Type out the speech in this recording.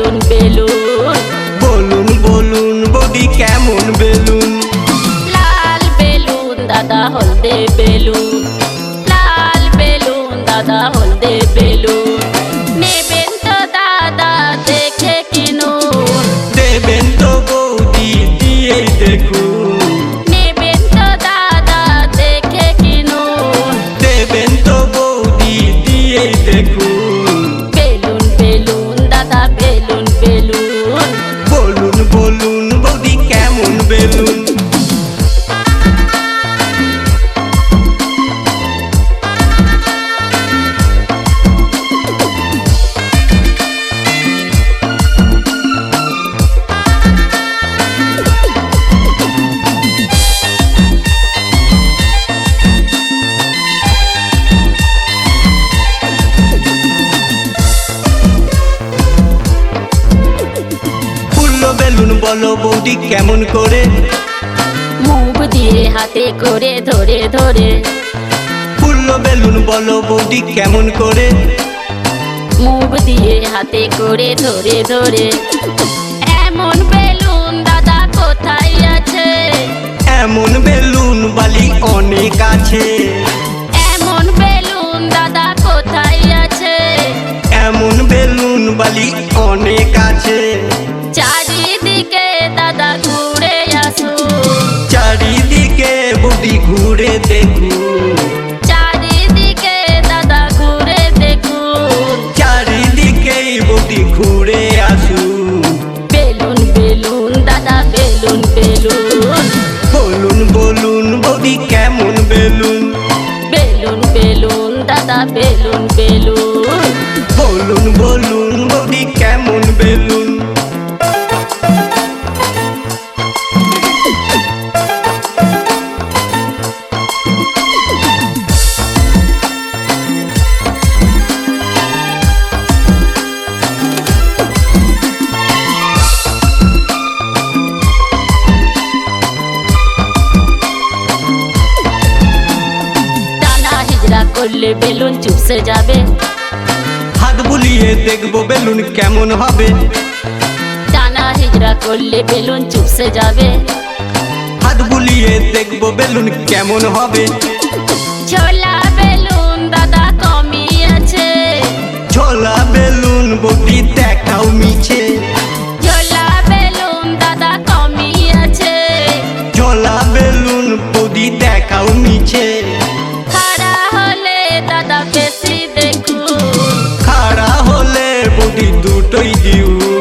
Balloon balloon. বলুন বলুন body কেমন বেলুন? লাল বেলুন দাদা হলদে বেলুন। লাল বেলুন দাদা হলদে বলো বৌদি কেমন করে? মুখ দিয়ে হাতে করে ধরে ধরে। ফুল্ল বেলুন বলো বৌদি কেমন করে? মুখ দিয়ে হাতে করে ধরে ধরে। এমন বেলুন দাদা কোথায় আছে? এমন বেলুন বালি অনেক আছে। এমন বেলুন দাদা কোথায় আছে? এমন বেলুন বালি অনেক আছে। চারিদিকে দাদা ঘুরে আসুন চারিদিকে বৌদি ঘুরে দেখুন চারিদিকে দাদা ঘুরে দেখুন চারিদিকে বৌদি ঘুরে আসুন বেলুন বেলুন দাদা বেলুন বেলুন। বলুন বলুন বৌদি কেমন বেলুন? বেলুন বেলুন দাদা বেলুন বেলুন। বলুন বলুন টানা করলে বেলুন চুপসে যাবে। হাত বুলিয়ে দেখব বেলুন কেমন হবে। টানা হিজড়া করলে বেলুন চুপসে যাবে। হাত বুলিয়ে দেখব বেলুন কেমন হবে। ছোলা you.